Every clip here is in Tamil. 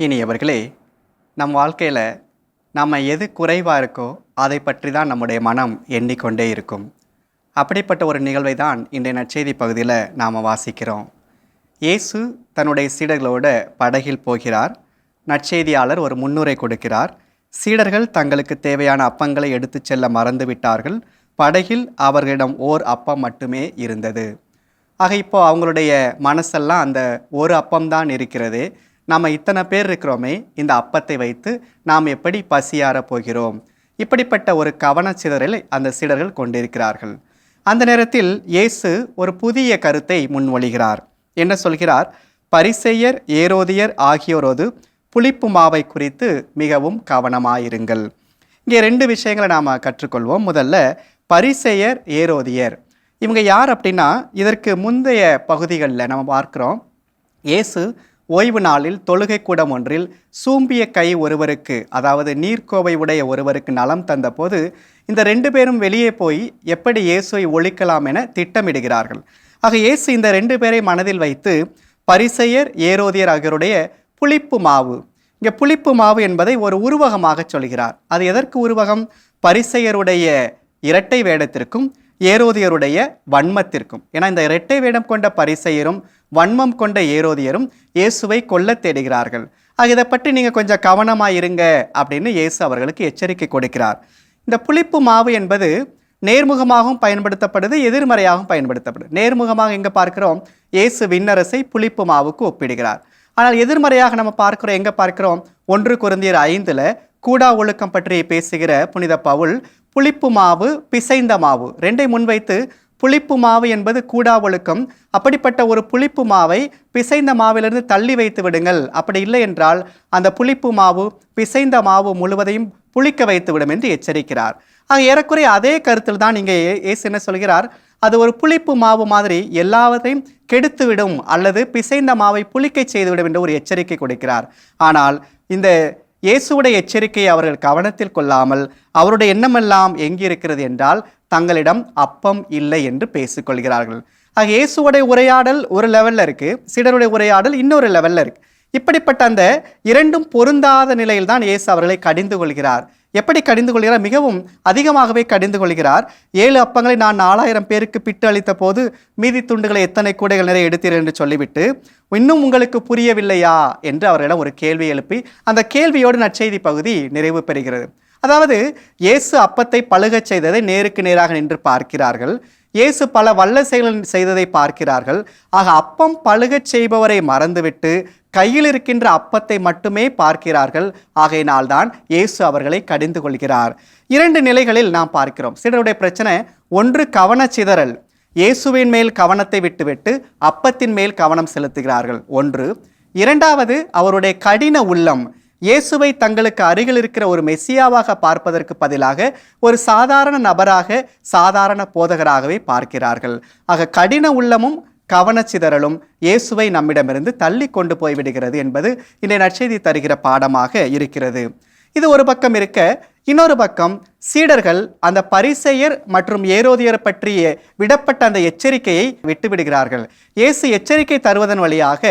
இனியவர்களே நம் வாழ்க்கையில் நம்ம எது குறைவாக இருக்கோ அதை பற்றி தான் நம்முடைய மனம் எண்ணிக்கொண்டே இருக்கும். அப்படிப்பட்ட ஒரு நிகழ்வை தான் இன்றைய நற்செய்தி பகுதியில் நாம் வாசிக்கிறோம். இயேசு தன்னுடைய சீடர்களோட படகில் போகிறார். நற்செய்தியாளர் ஒரு முன்னுரை கொடுக்கிறார். சீடர்கள் தங்களுக்கு தேவையான அப்பங்களை எடுத்துச் செல்ல மறந்து விட்டார்கள். படகில் அவர்களிடம் ஓர் அப்பம் மட்டுமே இருந்தது. ஆக இப்போ அவங்களுடைய மனசெல்லாம் அந்த ஒரு அப்பம்தான் இருக்கிறது. நம்ம இத்தனை பேர் இருக்கிறோமே இந்த அப்பத்தை வைத்து நாம் எப்படி பசியார போகிறோம்? இப்படிப்பட்ட ஒரு கவனச்சிதறலை அந்த சீடர்கள் கொண்டிருக்கிறார்கள். அந்த நேரத்தில் இயேசு ஒரு புதிய கருத்தை முன்மொழிகிறார். என்ன சொல்கிறார்? பரிசெயர் ஏரோதியர் ஆகியோரோடு புளிப்பு மாவை குறித்து மிகவும் கவனமாயிருங்கள். இங்கே ரெண்டு விஷயங்களை நாம் கற்றுக்கொள்வோம். முதல்ல பரிசெயர் ஏரோதியர். இவங்க யார் அப்படின்னா இதற்கு முந்தைய பகுதிகளில் நம்ம பார்க்குறோம். இயேசு ஓய்வு நாளில் தொழுகை கூடம் ஒன்றில் சூம்பிய கை ஒருவருக்கு அதாவது நீர்க்கோவை உடைய ஒருவருக்கு நலம் தந்தபோது இந்த ரெண்டு பேரும் வெளியே போய் எப்படி இயேசுவை ஒழிக்கலாம் என திட்டமிடுகிறார்கள். ஆக இயேசு இந்த ரெண்டு பேரை மனதில் வைத்து பரிசெயர் ஏரோதியர் ஆகியோருடைய புளிப்பு மாவு இங்கே புளிப்பு மாவு என்பதை ஒரு உருவகமாக சொல்கிறார். அது எதற்கு உருவகம்? பரிசெயருடைய இரட்டை வேடத்திற்கும் ஏரோதியருடைய வன்மத்திற்கும். ஏன்னா இந்த இரட்டை வேடம் கொண்ட பரிசெயரும் வன்மம் கொண்ட ஏரோதியரும் இயேசுவை கொல்ல தேடுகிறார்கள். ஆக இதை பற்றி நீங்கள் கொஞ்சம் கவனமாக இருங்க அப்படின்னு இயேசு அவர்களுக்கு எச்சரிக்கை கொடுக்கிறார். இந்த புளிப்பு மாவு என்பது நேர்முகமாகவும் பயன்படுத்தப்படுது எதிர்மறையாகவும் பயன்படுத்தப்படுது. நேர்முகமாக எங்கே பார்க்கிறோம்? இயேசு விண்ணரசை புளிப்பு மாவுக்கு ஒப்பிடுகிறார். ஆனால் எதிர்மறையாக நம்ம பார்க்கிறோம் எங்கே பார்க்கிறோம்? ஒன்று குருந்தியர் ஐந்தில் கூடா ஒழுக்கம் பற்றி பேசுகிற புனித பவுல் புளிப்பு மாவு பிசைந்த மாவு. ரெண்டை முன்வைத்து புளிப்பு மாவு என்பது கூடா ஒழுக்கம். அப்படிப்பட்ட ஒரு புளிப்பு மாவை பிசைந்த மாவிலிருந்து தள்ளி வைத்து விடுங்கள். அப்படி இல்லை என்றால் அந்த புளிப்பு மாவு பிசைந்த மாவு முழுவதையும் புளிக்க வைத்து விடும் என்று எச்சரிக்கிறார். ஆக ஏறக்குறைய அதே கருத்தில் தான் இங்கே ஏசு என்ன சொல்கிறார்? அது ஒரு புளிப்பு மாவு மாதிரி எல்லாவற்றையும் கெடுத்துவிடும் அல்லது பிசைந்த மாவை புளிக்கச் செய்துவிடும் என்று ஒரு எச்சரிக்கை கொடுக்கிறார். ஆனால் இந்த இயேசுவுடைய எச்சரிக்கையை அவர்கள் கவனத்தில் கொள்ளாமல் அவருடைய எண்ணமெல்லாம் எங்கிருக்கிறது என்றால் தங்களிடம் அப்பம் இல்லை என்று பேசிக்கொள்கிறார்கள். ஆக இயேசுவுடைய உரையாடல் ஒரு லெவலில் இருக்குது சிடருடைய உரையாடல் இன்னொரு லெவலில் இருக்குது இப்படிப்பட்ட அந்த இரண்டும் பொருந்தாத நிலையில் தான் இயேசு அவர்களை கடிந்து கொள்கிறார். எப்படி கடிந்து கொள்கிறார்? மிகவும் அதிகமாகவே கடிந்து கொள்கிறார். ஏழு அப்பங்களை நான் நாலாயிரம் பேருக்கு பிட்டு அளித்த போது மீதி துண்டுகளை எத்தனை கூடைகள் நிறைய எடுத்தீர் என்று சொல்லிவிட்டு இன்னும் உங்களுக்கு புரியவில்லையா? என்று அவரிடம் ஒரு கேள்வி எழுப்பி அந்த கேள்வியோடு நற்செய்தி பகுதி நிறைவு பெறுகிறது. அதாவது இயேசு அப்பத்தை பழுகச் செய்ததை நேருக்கு நேராக நின்று பார்க்கிறார்கள். இயேசு பல வல்ல செயல்கள் செய்ததை பார்க்கிறார்கள். ஆக அப்பம் பழுகச் செய்பவரை மறந்துவிட்டு கையில் இருக்கின்ற அப்பத்தை மட்டுமே பார்க்கிறார்கள். ஆகையினால்தான் இயேசு அவர்களை கடிந்து கொள்கிறார். இரண்டு நிலைகளில் நாம் பார்க்கிறோம். சிலருடைய பிரச்சனை ஒன்று கவனச்சிதறல் இயேசுவின் மேல் கவனத்தை விட்டுவிட்டு அப்பத்தின் மேல் கவனம் செலுத்துகிறார்கள். ஒன்று இரண்டாவது அவருடைய கடின உள்ளம். இயேசுவை தங்களுக்கு அருகில் இருக்கிற ஒரு மெஸ்ஸியாவாக பார்ப்பதற்கு பதிலாக ஒரு சாதாரண நபராக சாதாரண போதகராகவே பார்க்கிறார்கள். ஆக கடின உள்ளமும் கவனச்சிதறலும் இயேசுவை நம்மிடமிருந்து தள்ளி கொண்டு போய்விடுகிறது என்பது இன்றைய நற்செய்தி தருகிற பாடமாக இருக்கிறது. இது ஒரு பக்கம் இருக்க இன்னொரு பக்கம் சீடர்கள் அந்த பரிசெயர் மற்றும் ஏரோதியர் பற்றிய விடப்பட்ட அந்த எச்சரிக்கையை விட்டுவிடுகிறார்கள். இயேசு எச்சரிக்கை தருவதன் வழியாக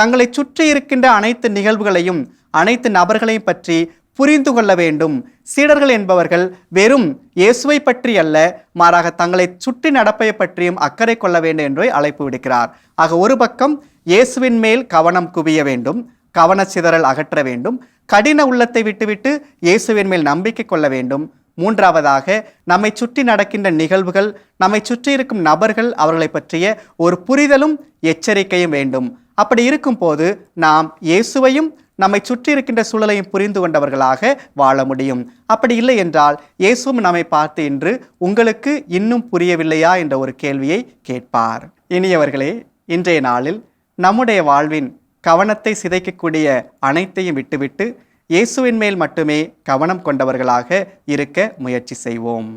தங்களை சுற்றி இருக்கின்ற அனைத்து நிகழ்வுகளையும் அனைத்து நபர்களையும் பற்றி புரிந்து கொள்ள வேண்டும். சீடர்கள் என்பவர்கள் வெறும் இயேசுவை பற்றி அல்ல மாறாக தங்களை சுற்றி நடப்பை பற்றியும் அக்கறை கொள்ள வேண்டும் என்று அழைப்பு விடுக்கிறார். ஆக ஒரு பக்கம் இயேசுவின் மேல் கவனம் குவிய வேண்டும் கவனச்சிதறல் அகற்ற வேண்டும் கடின உள்ளத்தை விட்டுவிட்டு இயேசுவின் மேல் நம்பிக்கை கொள்ள வேண்டும். மூன்றாவதாக நம்மை சுற்றி நடக்கின்ற நிகழ்வுகள் நம்மை சுற்றி இருக்கும் நபர்கள் அவர்களை பற்றிய ஒரு புரிதலும் எச்சரிக்கையும் வேண்டும். அப்படி இருக்கும்போது நாம் இயேசுவையும் நம்மை சுற்றி இருக்கின்ற சூழலையும் புரிந்து கொண்டவர்களாக வாழ முடியும். அப்படி இல்லை என்றால் இயேசுவும் நம்மை பார்த்து இன்று உங்களுக்கு இன்னும் புரியவில்லையா என்ற ஒரு கேள்வியை கேட்பார். இனியவர்களே இன்றைய நாளில் நம்முடைய வாழ்வின் கவனத்தை சிதைக்கக்கூடிய அனைத்தையும் விட்டுவிட்டு இயேசுவின் மேல் மட்டுமே கவனம் கொண்டவர்களாக இருக்க முயற்சி செய்வோம்.